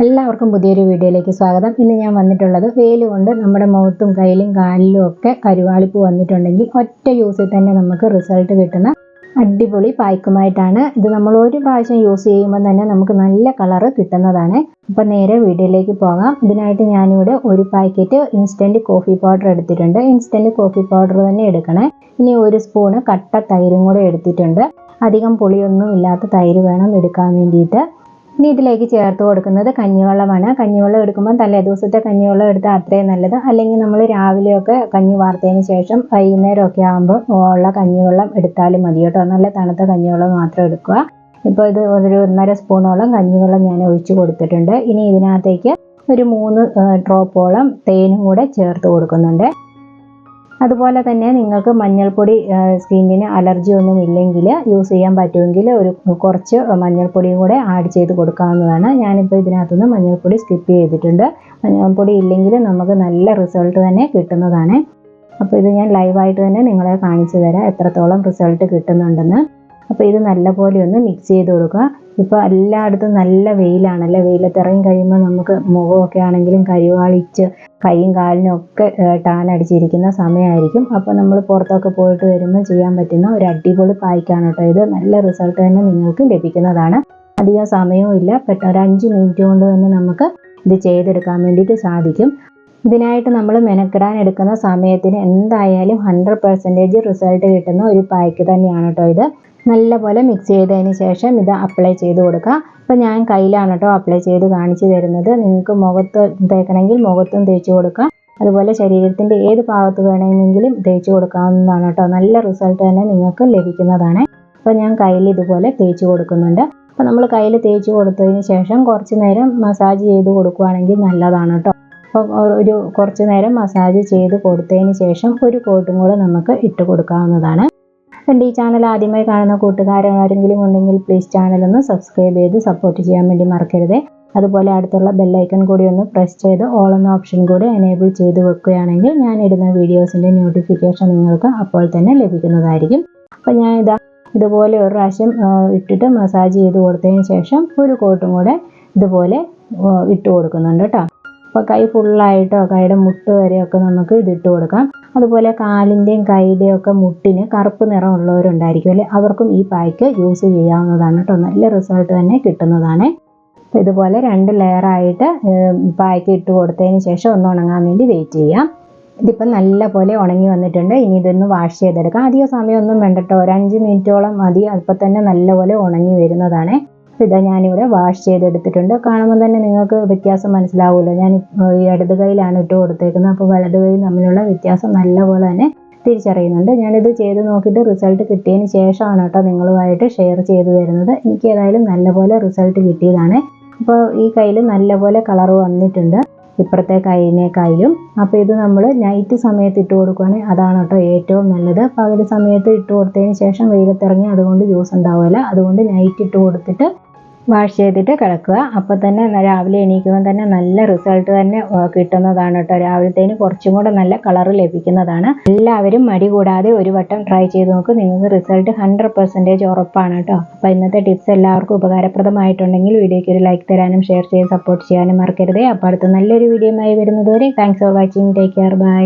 എല്ലാവർക്കും പുതിയൊരു വീഡിയോയിലേക്ക് സ്വാഗതം. ഇന്ന് ഞാൻ വന്നിട്ടുള്ളത് വെയിൽ കൊണ്ട് നമ്മുടെ മുഖത്തും കയ്യിലും കാലിലും ഒക്കെ കരുവാളിപ്പ് വന്നിട്ടുണ്ടെങ്കിൽ ഒറ്റ യൂസിൽ തന്നെ നമുക്ക് റിസൾട്ട് കിട്ടുന്ന അടിപൊളി പായ്ക്കുമായിട്ടാണ്. ഇത് നമ്മൾ ഒരു പ്രാവശ്യം യൂസ് ചെയ്യുമ്പോൾ തന്നെ നമുക്ക് നല്ല കളറ് കിട്ടുന്നതാണ്. അപ്പം നേരെ വീഡിയോയിലേക്ക് പോകാം. ഇതിനായിട്ട് ഞാനിവിടെ ഒരു പാക്കറ്റ് ഇൻസ്റ്റന്റ് കോഫി പൗഡർ എടുത്തിട്ടുണ്ട്. ഇൻസ്റ്റന്റ് കോഫി പൗഡർ തന്നെ എടുക്കണേ. ഇനി ഒരു സ്പൂണ് കട്ട തൈരും കൂടെ എടുത്തിട്ടുണ്ട്. അധികം പുളിയൊന്നും ഇല്ലാത്ത തൈര് വേണം എടുക്കാൻ വേണ്ടിയിട്ട്. ഇനി ഇതിലേക്ക് ചേർത്ത് കൊടുക്കുന്നത് കഞ്ഞിവെള്ളമാണ്. കഞ്ഞിവെള്ളം എടുക്കുമ്പോൾ തലേ ദിവസത്തെ കഞ്ഞിവെള്ളം എടുത്താൽ അത്രയും നല്ലത്. അല്ലെങ്കിൽ നമ്മൾ രാവിലെയൊക്കെ കഞ്ഞി വാർത്തതിന് ശേഷം വൈകുന്നേരമൊക്കെ ആകുമ്പോൾ ഉള്ള കഞ്ഞിവെള്ളം എടുത്താലും മതി കേട്ടോ. നല്ല തണുത്ത കഞ്ഞിവെള്ളം മാത്രം എടുക്കുക. ഇപ്പോൾ ഇത് ഒരു ഒന്നര സ്പൂണോളം കഞ്ഞിവെള്ളം ഞാൻ ഒഴിച്ച് കൊടുത്തിട്ടുണ്ട്. ഇനി ഇതിനകത്തേക്ക് ഒരു മൂന്ന് ഡ്രോപ്പോളം തേനും കൂടെ ചേർത്ത് കൊടുക്കുന്നുണ്ട്. അതുപോലെ തന്നെ നിങ്ങൾക്ക് മഞ്ഞൾപ്പൊടി സ്കിന്നിന് അലർജി ഒന്നും ഇല്ലെങ്കിൽ യൂസ് ചെയ്യാൻ പറ്റുമെങ്കിൽ ഒരു കുറച്ച് മഞ്ഞൾപ്പൊടിയും കൂടെ ആഡ് ചെയ്ത് കൊടുക്കാവുന്നതാണ്. ഞാനിപ്പോൾ ഇതിനകത്തുനിന്ന് മഞ്ഞൾപ്പൊടി സ്കിപ്പ് ചെയ്തിട്ടുണ്ട്. മഞ്ഞൾപ്പൊടി ഇല്ലെങ്കിൽ നമുക്ക് നല്ല റിസൾട്ട് തന്നെ കിട്ടുന്നതാണ്. അപ്പോൾ ഇത് ഞാൻ ലൈവായിട്ട് തന്നെ നിങ്ങളെ കാണിച്ചു തരാം എത്രത്തോളം റിസൾട്ട് കിട്ടുന്നുണ്ടെന്ന്. അപ്പോൾ ഇത് നല്ലപോലെ ഒന്ന് മിക്സ് ചെയ്ത് കൊടുക്കുക. ഇപ്പോൾ എല്ലായിടത്തും നല്ല വെയിലാണല്ലേ വെയിലത്ത് ഇറങ്ങി കഴിയുമ്പോൾ നമുക്ക് മുഖമൊക്കെ ആണെങ്കിലും കരിവാളിച്ച് കൈയും കാലിനും ഒക്കെ ടാൻ അടിച്ചിരിക്കുന്ന സമയമായിരിക്കും അപ്പോൾ നമ്മൾ പുറത്തൊക്കെ പോയിട്ട് വരുമ്പോൾ ചെയ്യാൻ പറ്റുന്ന ഒരു അടിപൊളി പായ്ക്കാണ് കേട്ടോ ഇത്. നല്ല റിസൾട്ട് തന്നെ നിങ്ങൾക്ക് ലഭിക്കുന്നതാണ്. അധികം സമയവും ഇല്ല. പെട്ടെന്ന് ഒരു അഞ്ച് മിനിറ്റ് കൊണ്ട് തന്നെ നമുക്ക് ഇത് ചെയ്തെടുക്കാൻ വേണ്ടിയിട്ട് സാധിക്കും. ഇതിനായിട്ട് നമ്മൾ മെനക്കെടാൻ എടുക്കുന്ന സമയത്തിന് എന്തായാലും ഹൺഡ്രഡ് പെർസെന്റേജ് റിസൾട്ട് കിട്ടുന്ന ഒരു പായ്ക്ക് തന്നെയാണ് കേട്ടോ ഇത്. നല്ലപോലെ മിക്സ് ചെയ്തതിന് ശേഷം ഇത് അപ്ലൈ ചെയ്ത് കൊടുക്കുക. അപ്പോൾ ഞാൻ കയ്യിലാണ് കേട്ടോ അപ്ലൈ ചെയ്ത് കാണിച്ചു തരുന്നത്. നിങ്ങൾക്ക് മുഖത്ത് തേക്കണമെങ്കിൽ മുഖത്തും തേച്ച് കൊടുക്കുക. അതുപോലെ ശരീരത്തിന്റെ ഏത് ഭാഗത്ത് വേണമെങ്കിലും തേച്ച് കൊടുക്കാവുന്നതാണ് കേട്ടോ നല്ല റിസൾട്ട് തന്നെ നിങ്ങൾക്ക് ലഭിക്കുന്നതാണ്. അപ്പോൾ ഞാൻ കയ്യിൽ ഇതുപോലെ തേച്ച് കൊടുക്കുന്നുണ്ട്. അപ്പോൾ നമ്മൾ കയ്യിൽ തേച്ച് കൊടുത്തതിന് ശേഷം കുറച്ച് നേരം മസാജ് ചെയ്ത് കൊടുക്കുകയാണെങ്കിൽ നല്ലതാണ് കേട്ടോ അപ്പോൾ ഒരു കുറച്ച് നേരം മസാജ് ചെയ്ത് കൊടുത്തതിന് ശേഷം ഒരു കോട്ടും കൂടെ നമുക്ക് ഇട്ട് കൊടുക്കാവുന്നതാണ്. എന്റെ ഈ ചാനൽ ആദ്യമായി കാണുന്ന കൂട്ടുകാരെങ്കിലും ഉണ്ടെങ്കിൽ പ്ലീസ് ചാനൽ ഒന്ന് സബ്സ്ക്രൈബ് ചെയ്ത് സപ്പോർട്ട് ചെയ്യാൻ വേണ്ടി മറക്കരുത്. അതുപോലെ അടുത്തുള്ള ബെല്ലൈക്കൺ കൂടി ഒന്ന് പ്രസ് ചെയ്ത് ഓൾ എന്ന ഓപ്ഷൻ കൂടി എനേബിൾ ചെയ്ത് വെക്കുകയാണെങ്കിൽ ഞാൻ ഇടുന്ന വീഡിയോസിന്റെ നോട്ടിഫിക്കേഷൻ നിങ്ങൾക്ക് അപ്പോൾ തന്നെ ലഭിക്കുന്നതായിരിക്കും. അപ്പോൾ ഞാൻ ഇതാ ഇതുപോലെ ഒരു പ്രാവശ്യം ഇട്ടിട്ട് മസാജ് ചെയ്ത് കൊടുത്തതിന് ശേഷം ഒരു കോട്ടും കൂടെ ഇതുപോലെ ഇട്ട് കൊടുക്കുന്നുണ്ട് കേട്ടോ. അപ്പോൾ കൈ ഫുള്ളായിട്ടോ കൈയുടെ മുട്ട് വരെയൊക്കെ നമുക്ക് ഇതിട്ട് കൊടുക്കാം. അതുപോലെ കാലിന്റെയും കൈയുടെയും ഒക്കെ മുട്ടിന് കറുപ്പ് നിറമുള്ളവരുണ്ടായിരിക്കും അല്ലേ? അവർക്കും ഈ പായ്ക്ക് യൂസ് ചെയ്യാവുന്നതാണ് കേട്ടോ. നല്ല റിസൾട്ട് തന്നെ കിട്ടുന്നതാണ്. ഇതുപോലെ രണ്ട് ലെയറായിട്ട് പായ്ക്ക് ഇട്ട് കൊടുത്തതിന് ശേഷം ഒന്ന് ഉണങ്ങാൻ വേണ്ടി വെയിറ്റ് ചെയ്യാം. ഇതിപ്പം നല്ല പോലെ ഉണങ്ങി വന്നിട്ടുണ്ട്. ഇനി ഇതൊന്ന് വാഷ് ചെയ്തെടുക്കാം. അധികം സമയമൊന്നും വേണ്ട കേട്ടോ. ഒരു അഞ്ച് മിനിറ്റോളം മതി. അപ്പം തന്നെ നല്ലപോലെ ഉണങ്ങി വരുന്നതാണ്. ഇതാ ഞാനിവിടെ വാഷ് ചെയ്തെടുത്തിട്ടുണ്ട്. കാണുമ്പോൾ തന്നെ നിങ്ങൾക്ക് വ്യത്യാസം മനസ്സിലാവുമല്ലോ. ഞാൻ ഈ ഇടത് കൈയിലാണ് ഇട്ട് കൊടുത്തേക്കുന്നത്. അപ്പോൾ വലത് കൈ തമ്മിലുള്ള വ്യത്യാസം നല്ലപോലെ തന്നെ തിരിച്ചറിയുന്നുണ്ട്. ഞാനിത് ചെയ്ത് നോക്കിയിട്ട് റിസൾട്ട് കിട്ടിയതിന് ശേഷമാണ് കേട്ടോ നിങ്ങളുമായിട്ട് ഷെയർ ചെയ്ത് തരുന്നത്. എനിക്ക് ഏതായാലും നല്ലപോലെ റിസൾട്ട് കിട്ടിയതാണ്. അപ്പോൾ ഈ കയ്യിൽ നല്ലപോലെ കളർ വന്നിട്ടുണ്ട്. ഇപ്പുറത്തെ കൈയിനേക്കായാലും അപ്പോൾ ഇത് നമ്മൾ നൈറ്റ് സമയത്ത് ഇട്ട് കൊടുക്കുകയാണെങ്കിൽ അതാണ് കേട്ടോ ഏറ്റവും നല്ലത്. പകൽ സമയത്ത് ഇട്ട് കൊടുത്തതിന് ശേഷം വെയിലത്തിറങ്ങി അതുകൊണ്ട് യൂസ് ഉണ്ടാവില്ല അതുകൊണ്ട് നൈറ്റ് ഇട്ട് കൊടുത്തിട്ട് വാഷ് ചെയ്തിട്ട് കിടക്കുക. അപ്പോൾ തന്നെ രാവിലെ എണീക്കുമ്പോൾ തന്നെ നല്ല റിസൾട്ട് തന്നെ കിട്ടുന്നതാണ് കേട്ടോ. രാവിലത്തേന് കുറച്ചും കൂടെ നല്ല കളർ ലഭിക്കുന്നതാണ്. എല്ലാവരും മടി കൂടാതെ ഒരു വട്ടം ട്രൈ ചെയ്ത് നോക്ക്. നിങ്ങൾക്ക് റിസൾട്ട് ഹൺഡ്രഡ് പെർസെന്റേജ് ഉറപ്പാണ് കേട്ടോ. അപ്പോൾ ഇന്നത്തെ ടിപ്സ് എല്ലാവർക്കും ഉപകാരപ്രദമായിട്ടുണ്ടെങ്കിൽ വീഡിയോയ്ക്ക് ഒരു ലൈക്ക് തരാനും ഷെയർ ചെയ്ത് സപ്പോർട്ട് ചെയ്യാനും മറക്കരുതേ. അപ്പോൾ അടുത്ത നല്ലൊരു വീഡിയോ ആയി വരുന്നതുവരെ thanks for watching take care bye